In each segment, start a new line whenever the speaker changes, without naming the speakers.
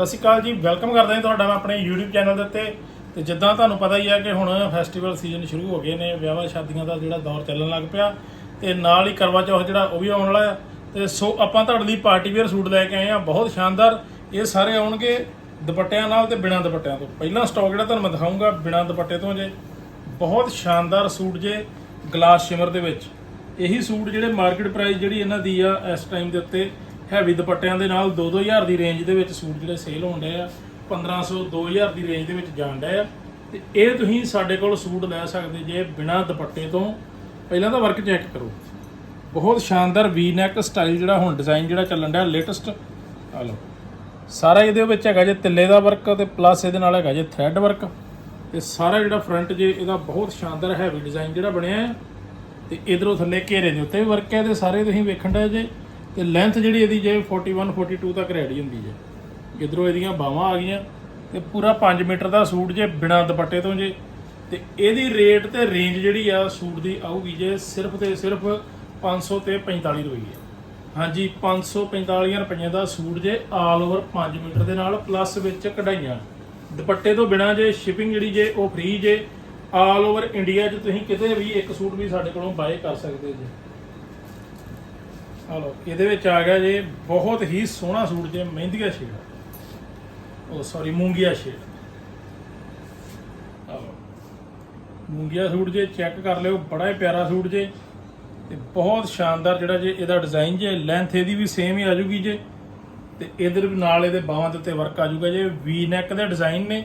ਸਤਿ ਸ਼੍ਰੀ ਅਕਾਲ ਜੀ ਵੈਲਕਮ ਕਰਦੇ ਹਾਂ ਤੁਹਾਡਾ ਮੈਂ ਆਪਣੇ YouTube ਚੈਨਲ ਦੇ ਉੱਤੇ। ਤੇ ਜਿੱਦਾਂ ਤੁਹਾਨੂੰ ਪਤਾ ਹੀ ਹੈ ਕਿ ਹੁਣ ਫੈਸਟੀਵਲ ਸੀਜ਼ਨ ਸ਼ੁਰੂ ਹੋ ਗਏ ਨੇ, ਵਿਆਹਾਂ ਸ਼ਾਦੀਆਂ ਦਾ ਜਿਹੜਾ ਦੌਰ ਚੱਲਣ ਲੱਗ ਪਿਆ। ਤੇ ਨਾਲ ਹੀ ਕਰਵਾ ਚੌਥ ਜਿਹੜਾ ਉਹ ਵੀ ਆਉਣ ਵਾਲਾ ਹੈ ਤੇ ਸੋ ਆਪਾਂ ਤੁਹਾਡੇ ਲਈ ਪਾਰਟੀ ਵੇਅਰ ਸੂਟ ਲੈ ਕੇ ਆਏ ਆ, ਬਹੁਤ ਸ਼ਾਨਦਾਰ। ਇਹ ਸਾਰੇ ਆਉਣਗੇ ਦੁਪੱਟਿਆਂ ਨਾਲ ਤੇ ਬਿਨਾਂ ਦੁਪੱਟਿਆਂ ਤੋਂ। ਪਹਿਲਾਂ ਸਟਾਕ ਜਿਹੜਾ ਤੁਹਾਨੂੰ ਮੈਂ ਦਿਖਾਊਂਗਾ, ਬਿਨਾਂ ਦੁਪੱਟੇ ਤੋਂ ਜੇ। ਬਹੁਤ ਸ਼ਾਨਦਾਰ ਸੂਟ ਜੇ ਗਲਾਸ ਸ਼ਿਮਰ ਦੇ ਵਿੱਚ। ਇਹੀ ਸੂਟ ਜਿਹੜੇ ਮਾਰਕੀਟ ਪ੍ਰਾਈਸ ਜਿਹੜੀ ਇਹਨਾਂ ਦੀ ਆ, ਇਸ ਟਾਈਮ ਦੇ ਉੱਤੇ ਹੈਵੀ ਦੁਪੱਟਿਆਂ ਦੇ ਨਾਲ 2-2000 ਦੀ ਰੇਂਜ ਦੇ ਵਿੱਚ ਸੂਟ ਜਿਹੜੇ ਸੇਲ ਹੋਣ ਡਏ ਆ 1500 2000 ਦੀ ਰੇਂਜ ਦੇ ਵਿੱਚ ਜਾਣ ਡਏ ਆ। ਤੇ ਇਹ ਤੁਸੀਂ ਸਾਡੇ ਕੋਲ ਸੂਟ ਲੈ ਸਕਦੇ ਜੇ ਬਿਨਾਂ ਦੁਪੱਟੇ ਤੋਂ। ਪਹਿਲਾਂ ਤਾਂ ਵਰਕ ਚੈੱਕ ਕਰੋ। ਬਹੁਤ ਸ਼ਾਨਦਾਰ ਵੀ ਨੈਕ ਸਟਾਈਲ ਜਿਹੜਾ ਹੁਣ ਡਿਜ਼ਾਈਨ ਜਿਹੜਾ ਚੱਲਣ ਡਿਆ ਲੇਟੈਸਟ ਆ ਲਓ। ਸਾਰਾ ਇਹਦੇ ਵਿੱਚ ਹੈਗਾ ਜੇ ਤਿੱਲੇ ਦਾ ਵਰਕ ਤੇ ਪਲੱਸ ਇਹਦੇ ਨਾਲ ਹੈਗਾ ਜੇ ਥ੍ਰੈਡ ਵਰਕ ਤੇ ਸਾਰਾ ਜਿਹੜਾ ਫਰੰਟ ਜੇ ਇਹਦਾ ਬਹੁਤ ਸ਼ਾਨਦਾਰ ਹੈਵੀ ਡਿਜ਼ਾਈਨ ਜਿਹੜਾ ਬਣਿਆ ਹੈ ਤੇ ਇਧਰੋਂ ਥੱਲੇ ਘੇਰੇ ਦੇ ਉੱਤੇ ਵੀ ਵਰਕ ਹੈ ਤੇ ਸਾਰੇ ਤੁਸੀਂ ਵੇਖਣ ਦਾ ਜੇ। ਤੇ ਲੈਂਥ ਜਿਹੜੀ ਇਹਦੀ ਜੇ 41 42 ਤੱਕ ਰੈਡੀ ਹੁੰਦੀ ਜੇ। ਇਧਰੋਂ ਇਹਦੀਆਂ ਬਾਹਾਂ ਆ ਗਈਆਂ ਤੇ ਪੂਰਾ 5 ਮੀਟਰ ਦਾ ਸੂਟ ਜੇ ਬਿਨਾਂ ਦੁਪੱਟੇ ਤੋਂ ਜੇ, ਤੇ ਇਹਦੀ ਰੇਟ ਤੇ ਰੇਂਜ ਜਿਹੜੀ ਆ ਸੂਟ ਦੀ ਆਊਗੀ ਜੇ ਸਿਰਫ ਤੇ ਸਿਰਫ 500 ਤੇ 45 ਰੁਪਏ ਹਾਂਜੀ 545 ਰੁਪਏ ਦਾ ਸੂਟ ਜੇ ਆਲ ਓਵਰ 5 ਮੀਟਰ ਦੇ ਨਾਲ ਪਲੱਸ ਵਿੱਚ ਕਢਾਈਆਂ। ਦੁਪੱਟੇ ਤੋਂ ਬਿਨਾ ਜੇ ਸ਼ਿਪਿੰਗ ਜਿਹੜੀ ਜੇ ਉਹ ਫ੍ਰੀ ਜੇ ਆਲ ਓਵਰ ਇੰਡੀਆ 'ਚ ਤੁਸੀਂ ਕਿਤੇ ਵੀ ਇੱਕ ਸੂਟ ਵੀ ਸਾਡੇ ਕੋਲੋਂ ਬਾਏ ਕਰ ਸਕਦੇ ਜੇ। ਹਲੋ ਇਹਦੇ ਵਿੱਚ ਆ ਗਿਆ ਜੇ, ਬਹੁਤ ਹੀ ਸੋਹਣਾ ਸੂਟ ਜੇ, ਮਹਿੰਦੀਆ ਸ਼ੇਡ। ਉਹ ਸੌਰੀ ਮੂੰਗੀਆ ਸ਼ੇਡ। ਹਲੋ ਮੂੰਗੀਆ ਸੂਟ ਜੇ ਚੈੱਕ ਕਰ ਲਿਓ, ਬੜਾ ਹੀ ਪਿਆਰਾ ਸੂਟ ਜੇ, ਤੇ ਬਹੁਤ ਸ਼ਾਨਦਾਰ ਜਿਹੜਾ ਜੇ, ਇਹਦਾ ਡਿਜ਼ਾਈਨ ਜੇ ਲੈਂਥ ਇਹਦੀ ਵੀ ਸੇਮ ਹੀ ਆ ਜੂਗੀ ਜੇ, ਤੇ ਇਧਰ ਵੀ ਨਾਲ ਇਹਦੇ ਬਾਹਾਂ ਦੇ ਉੱਤੇ ਵਰਕ ਆ ਜੂਗਾ ਜੇ ਵੀ ਨੈਕ ਦੇ ਡਿਜ਼ਾਈਨ ਨੇ,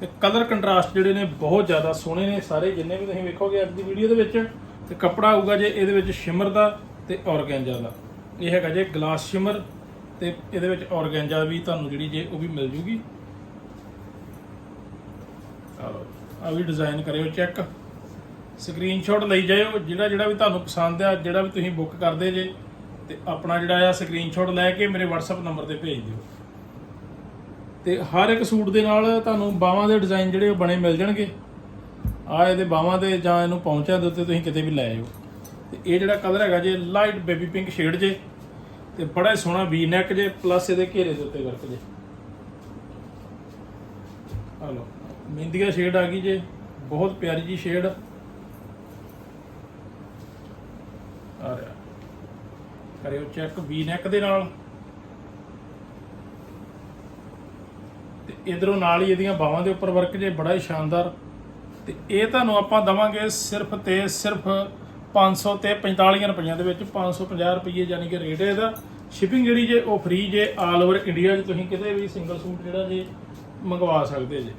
ਤੇ ਕਲਰ ਕੰਟਰਾਸਟ ਜਿਹੜੇ ਨੇ, ਬਹੁਤ ਜ਼ਿਆਦਾ ਸੋਹਣੇ ਨੇ, ਸਾਰੇ ਜਿੰਨੇ ਵੀ ਤੁਸੀਂ ਵੇਖੋਗੇ ਅੱਜ ਦੀ ਵੀਡੀਓ ਦੇ ਵਿੱਚ, ਤੇ ਕੱਪੜਾ ਆਊਗਾ ਜੇ, ਇਹਦੇ ਵਿੱਚ ਸ਼ਿਮਰ ਦਾ ਤੇ ਔਰਗੈਂਜਾ ਦਾ। ਇਹ ਹੈਗਾ ਜੇ ਗਲਾਸ ਸ਼ਿਮਰ ਤੇ ਇਹਦੇ ਵਿੱਚ ਔਰਗੈਂਜਾ ਵੀ ਤੁਹਾਨੂੰ ਜਿਹੜੀ ਜੇ ਉਹ ਵੀ ਮਿਲ ਜੂਗੀ। ਆ ਵੀ ਡਿਜ਼ਾਈਨ ਕਰਿਓ ਚੈੱਕ ਸਕਰੀਨਸ਼ਾਟ ਲਈ ਜਾਇਓ, ਜਿਹੜਾ ਜਿਹੜਾ ਵੀ ਤੁਹਾਨੂੰ ਪਸੰਦ ਆ, ਜਿਹੜਾ ਵੀ ਤੁਸੀਂ ਬੁੱਕ ਕਰਦੇ ਜੇ, ਤੇ ਆਪਣਾ ਜਿਹੜਾ ਆ ਸਕਰੀਨਸ਼ਾਟ ਲੈ ਕੇ ਮੇਰੇ WhatsApp ਨੰਬਰ ਤੇ ਭੇਜ ਦਿਓ। ਤੇ ਹਰ ਇੱਕ ਸੂਟ ਦੇ ਨਾਲ ਤੁਹਾਨੂੰ ਬਾਹਾਂ ਦੇ ਡਿਜ਼ਾਈਨ ਜਿਹੜੇ ਉਹ ਬਣੇ ਮਿਲ ਜਾਣਗੇ। ਆ ਇਹਦੇ ਬਾਹਾਂ ਦੇ ਜਾਂ ਇਹਨੂੰ ਪਹੁੰਚਿਆ ਦੇ ਉੱਤੇ ਤੁਸੀਂ ਕਿਤੇ ਵੀ ਲੈ ਆਇਓ। ਤੇ ਇਹ ਜਿਹੜਾ ਕਲਰ ਹੈਗਾ ਜੇ ਲਾਈਟ ਬੇਬੀ ਪਿੰਕ ਸ਼ੇਡ ਜੇ ਤੇ ਬੜਾ ਹੀ ਸੋਹਣਾ ਵੀ ਨੈਕ ਜੇ ਪਲੱਸ ਇਹਦੇ ਘੇਰੇ ਦੇ ਉੱਤੇ ਵਰਕ ਜੇ। ਆ ਲਓ, ਮਹਿੰਦੀਆ ਸ਼ੇਡ ਆ ਗਈ ਜੇ, ਬਹੁਤ ਪਿਆਰੀ ਜੀ ਸ਼ੇਡ। ਆ ਰਿਹਾ। ਕਰਿਓ ਚੈੱਕ ਵੀ ਨੈਕ ਦੇ ਨਾਲ। ਤੇ ਇਧਰੋਂ ਨਾਲ ਹੀ ਇਹਦੀਆਂ ਬਾਹਾਂ ਦੇ ਉੱਪਰ ਵਰਕ ਜੇ, ਬੜਾ ਹੀ ਸ਼ਾਨਦਾਰ। ਤੇ ਇਹ ਤੁਹਾਨੂੰ ਆਪਾਂ ਦਵਾਂਗੇ ਸਿਰਫ ਤੇ ਸਿਰਫ 500 ਤੇ 45 ਰੁਪਈਆਂ ਦੇ ਵਿੱਚ 550 ਰੁਪਏ ਯਾਨੀ ਕਿ ਰੇਟ ਹੈ ਇਹਦਾ। ਸ਼ਿਪਿੰਗ ਜਿਹੜੀ ਜੇ ਉਹ ਫ੍ਰੀ ਜੇ ਆਲ ਓਵਰ ਇੰਡੀਆ 'ਚ ਤੁਸੀਂ ਕਿਤੇ ਵੀ ਸਿੰਗਲ ਸੂਟ ਜਿਹੜਾ ਜੇ ਮੰਗਵਾ ਸਕਦੇ ਜੇ।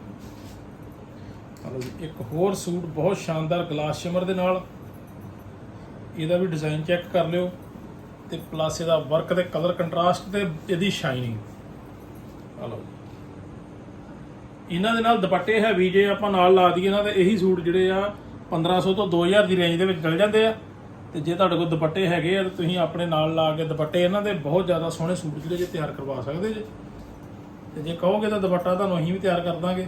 ਹਲੋ ਜੀ, ਇੱਕ ਹੋਰ ਸੂਟ ਬਹੁਤ ਸ਼ਾਨਦਾਰ ਗਲਾਸ ਸ਼ਿਮਰ ਦੇ ਨਾਲ। ਇਹਦਾ ਵੀ ਡਿਜ਼ਾਈਨ ਚੈੱਕ ਕਰ ਲਿਓ ਤੇ ਪਲੱਸ ਇਹਦਾ ਵਰਕ ਤੇ ਕਲਰ ਕੰਟਰਾਸਟ ਤੇ ਇਹਦੀ ਸ਼ਾਈਨਿੰਗ ਹਲੋ ਇਹਨਾਂ ਦੇ ਨਾਲ ਦੁਪੱਟੇ ਹੈਵੀ ਜੇ ਆਪਾਂ ਨਾਲ ਲਾ ਦਈਏ ਨਾ, ਤੇ ਇਹੀ ਸੂਟ ਜਿਹੜੇ ਆ 1500 ਤੋਂ 2000 ਦੀ ਰੇਂਜ ਦੇ ਵਿੱਚ ਚਲ ਜਾਂਦੇ ਆ। ਤੇ ਜੇ ਤੁਹਾਡੇ ਕੋਲ ਦੁਪੱਟੇ ਹੈਗੇ ਆ, ਤਾਂ ਤੁਸੀਂ ਆਪਣੇ ਨਾਲ ਲਾ ਕੇ ਦੁਪੱਟੇ ਇਹਨਾਂ ਦੇ ਬਹੁਤ ਜ਼ਿਆਦਾ ਸੋਹਣੇ ਸੂਟ ਜਿਹੜੇ ਜੇ ਤਿਆਰ ਕਰਵਾ ਸਕਦੇ ਜੇ। ਤੇ ਜੇ ਕਹੋਗੇ ਤਾਂ ਦੁਪੱਟਾ ਤੁਹਾਨੂੰ ਅਸੀਂ ਵੀ ਤਿਆਰ ਕਰ ਦਾਂਗੇ।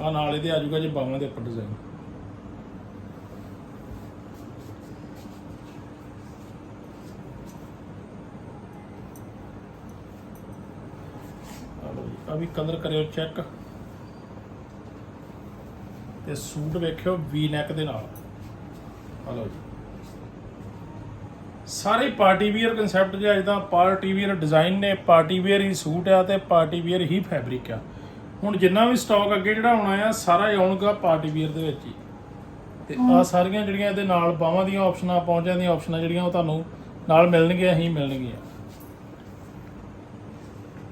ਆ ਨਾਲ ਇਹਦੇ ਆ ਜਾਊਗਾ ਜੇ ਬਾਹਾਂ ਦੇ ਉੱਪਰ ਡਿਜ਼ਾਈਨ ਆ ਵੀ ਕਲਰ ਕਰਿਓ ਚੈੱਕ ਤੇ ਸੂਟ ਵੇਖਿਓ ਵੀ ਨੈਕ ਦੇ ਨਾਲ। ਆ ਲਓ ਜੀ। ਸਾਰੇ ਪਾਰਟੀ ਵੀਅਰ ਕਨਸੈਪਟ ਜੇ ਅੱਜ ਦਾ ਪਾਰਟੀ ਵੀਅਰ ਡਿਜ਼ਾਈਨ ਨੇ ਪਾਰਟੀ ਵੀਅਰ ਹੀ ਸੂਟ ਆ ਤੇ ਪਾਰਟੀ ਵੀਅਰ ਹੀ ਫੈਬਰਿਕ ਆ। ਹੁਣ ਜਿੰਨਾ ਵੀ ਸਟਾਕ ਅੱਗੇ ਜਿਹੜਾ ਆਉਣਾ ਆ ਸਾਰਾ ਹੀ ਆਉਣਗਾ ਪਾਰਟੀ ਵੀਅਰ ਦੇ ਵਿੱਚ ਹੀ। ਤੇ ਆ ਸਾਰੀਆਂ ਜਿਹੜੀਆਂ ਇਹਦੇ ਨਾਲ ਬਾਹਾਂ ਦੀਆਂ ਆਪਸ਼ਨਾਂ ਪਹੁੰਚਾਂ ਦੀਆਂ ਆਪਸ਼ਨਾਂ ਜਿਹੜੀਆਂ ਉਹ ਤੁਹਾਨੂੰ ਨਾਲ ਮਿਲਣਗੀਆਂ ਹੀ ਮਿਲਣਗੀਆਂ।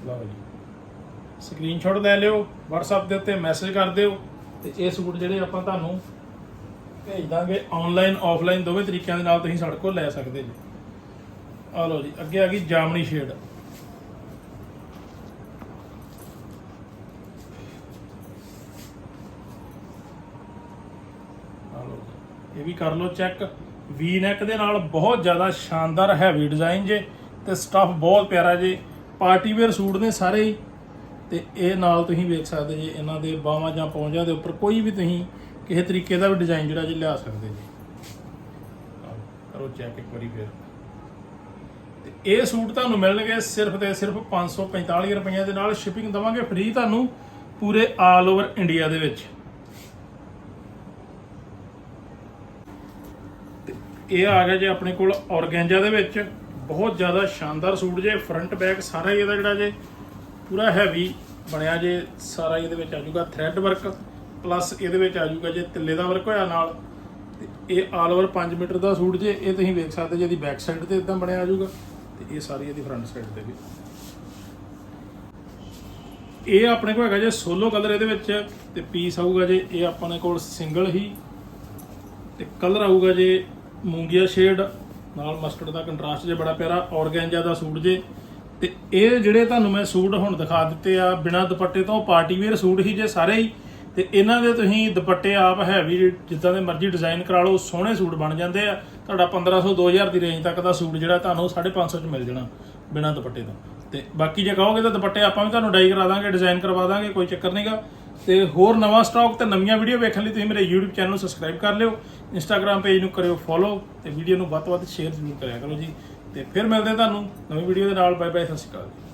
ਲਓ ਜੀ। ਸਕਰੀਨਸ਼ਾਟ ਲੈ ਲਿਓ WhatsApp ਦੇ ਉੱਤੇ ਮੈਸੇਜ ਕਰ ਦਿਓ। ਤੇ ਇਹ ਸੂਟ ਜਿਹੜੇ ਆਪਾਂ ਤੁਹਾਨੂੰ ਭੇਜ ਦਾਂਗੇ ਆਨਲਾਈਨ ਆਫਲਾਈਨ ਦੋਵੇਂ ਤਰੀਕਿਆਂ ਦੇ ਨਾਲ ਤੁਸੀਂ ਸਾਡੇ ਕੋਲ ਲੈ ਸਕਦੇ ਜੀ। ਆ ਲਓ ਜੀ, ਅੱਗੇ ਆ ਗਈ ਜਾਮਣੀ ਸ਼ੇਡ ਇਹ ਵੀ ਕਰ ਲਓ ਚੈੱਕ ਵੀ ਨੈਕ ਦੇ ਨਾਲ ਬਹੁਤ ਜ਼ਿਆਦਾ ਸ਼ਾਨਦਾਰ ਹੈਵੀ ਡਿਜ਼ਾਈਨ ਜੇ ਤੇ ਸਟੱਫ ਬਹੁਤ ਪਿਆਰਾ ਜੇ। ਪਾਰਟੀ ਵੇਅਰ ਸੂਟ ਨੇ ਸਾਰੇ ਹੀ। ਤੇ ਇਹ ਨਾਲ ਤੁਸੀਂ ਵੇਖ ਸਕਦੇ ਜੀ ਇਹਨਾਂ ਦੇ ਬਾਹਾਂ ਜਾਂ ਪੌਂਜਾਂ ਦੇ ਉੱਪਰ ਕੋਈ ਵੀ ਤੁਸੀਂ ਕਿਸੇ ਤਰੀਕੇ ਦਾ ਵੀ ਡਿਜ਼ਾਈਨ ਜਿਹੜਾ ਜੀ ਲਿਆ ਸਕਦੇ ਜੀ। ਕਰੋ ਚੈੱਕ ਇੱਕ ਵਾਰੀ ਫਿਰ। ਤੇ ਇਹ ਸੂਟ ਤੁਹਾਨੂੰ ਮਿਲਣਗੇ ਸਿਰਫ ਤੇ ਸਿਰਫ 545 ਰੁਪਈਆ ਦੇ ਨਾਲ ਸ਼ਿਪਿੰਗ ਦਵਾਂਗੇ ਫ੍ਰੀ ਤੁਹਾਨੂੰ ਪੂਰੇ ਆਲ ਓਵਰ ਇੰਡੀਆ ਦੇ ਵਿੱਚ। ਤੇ ਇਹ ਆ ਗਿਆ ਜੇ ਆਪਣੇ ਕੋਲ ਔਰਗੈਂਜਾ ਦੇ ਵਿੱਚ। ਬਹੁਤ ਜ਼ਿਆਦਾ ਸ਼ਾਨਦਾਰ ਸੂਟ ਜੇ ਫਰੰਟ ਬੈਕ ਸਾਰਾ ਹੀ ਇਹਦਾ ਜਿਹੜਾ ਜੇ ਪੂਰਾ ਹੈਵੀ ਬਣਿਆ ਜੇ ਸਾਰਾ ਇਹਦੇ ਵਿੱਚ ਆ ਜਾਊਗਾ ਥ੍ਰੈਡ ਵਰਕ ਪਲੱਸ ਇਹਦੇ ਵਿੱਚ ਆ ਜਾਊਗਾ ਜੇ ਤਿੱਲੇ ਦਾ ਵਰਕ ਹੋਇਆ ਨਾਲ, ਤੇ ਇਹ ਆਲ ਓਵਰ 5 ਮੀਟਰ ਦਾ ਸੂਟ ਜੇ, ਇਹ ਤੁਸੀਂ ਵੇਖ ਸਕਦੇ ਜੇ ਇਹਦੀ ਬੈਕ ਸਾਈਡ ਤੇ ਇਦਾਂ ਬਣਿਆ ਆ ਜਾਊਗਾ, ਤੇ ਇਹ ਸਾਰੀ ਇਹਦੀ ਫਰੰਟ ਸਾਈਡ ਤੇ ਵੀ। ਇਹ ਆਪਣੇ ਕੋਲ ਹੈਗਾ ਜੇ ਸੋਲੋ ਕਲਰ ਇਹਦੇ ਵਿੱਚ, ਤੇ ਪੀਸ ਆਊਗਾ ਜੇ ਇਹ ਆਪਣੇ ਕੋਲ ਸਿੰਗਲ ਹੀ, ਤੇ ਕਲਰ ਆਊਗਾ ਜੇ ਮੂੰਗੀਆ ਸ਼ੇਡ ਨਾਲ ਮਸਟਰਡ ਦਾ ਕੰਟਰਾਸਟ ਜੇ ਬੜਾ ਪਿਆਰਾ, ਔਰਗੈਂਜਾ ਦਾ ਸੂਟ ਜੇ ਤੇ ਇਹ ਜਿਹੜੇ ਤੁਹਾਨੂੰ ਮੈਂ ਸੂਟ ਹੁਣ ਦਿਖਾ ਦਿੱਤੇ ਆ, ਬਿਨਾ ਦੁਪੱਟੇ ਤੋਂ ਪਾਰਟੀ ਵੇਅਰ ਸੂਟ ਹੀ ਜੇ ਸਾਰੇ ਹੀ, ਤੇ ਇਹਨਾਂ ਦੇ ਤੁਸੀਂ ਦੁਪੱਟੇ ਆਪ ਹੈਵੀ ਜਿੱਦਾਂ ਦੇ ਮਰਜ਼ੀ ਡਿਜ਼ਾਈਨ ਕਰਾ ਲਓ, ਸੋਹਣੇ ਸੂਟ ਬਣ ਜਾਂਦੇ ਆ। ਤੁਹਾਡਾ 1500 2000 ਦੀ ਰੇਂਜ ਤੱਕ ਦਾ ਸੂਟ ਜਿਹੜਾ ਤੁਹਾਨੂੰ 550 ਚ ਮਿਲ ਜਾਣਾ, ਬਿਨਾ ਦੁਪੱਟੇ ਤੋਂ। ਤੇ ਬਾਕੀ ਜੇ ਕਹੋਗੇ ਤਾਂ ਦੁਪੱਟੇ ਆਪਾਂ ਵੀ ਤੁਹਾਨੂੰ ਡਾਈ ਕਰਾ ਦਾਂਗੇ ਡਿਜ਼ਾਈਨ ਕਰਵਾ ਦਾਂਗੇ, ਕੋਈ ਚੱਕਰ ਨਹੀਂਗਾ ਤੇ ਹੋਰ ਨਵਾਂ ਸਟਾਕ ਤੇ ਨਵੀਆਂ ਵੀਡੀਓ ਵੇਖਣ ਲਈ ਤੁਸੀਂ ਮੇਰੇ YouTube ਚੈਨਲ ਨੂੰ ਸਬਸਕ੍ਰਾਈਬ ਕਰ ਲਿਓ। Instagram ਪੇਜ ਨੂੰ ਕਰਿਓ ਫੋਲੋ ਤੇ ਵੀਡੀਓ ਨੂੰ ਵੱਧ ਤੋਂ ਵੱਧ ਸ਼ੇਅਰ ਜ਼ਰੂਰ ਕਰਿਆ ਕਰੋ ਜੀ। ਤੇ ਫਿਰ ਮਿਲਦੇ ਹਾਂ ਤੁਹਾਨੂੰ ਨਵੀਂ ਵੀਡੀਓ ਦੇ ਨਾਲ। ਬਾਏ ਬਾਏ ਸਤਿ ਸ਼੍ਰੀ ਅਕਾਲ। ਜੀ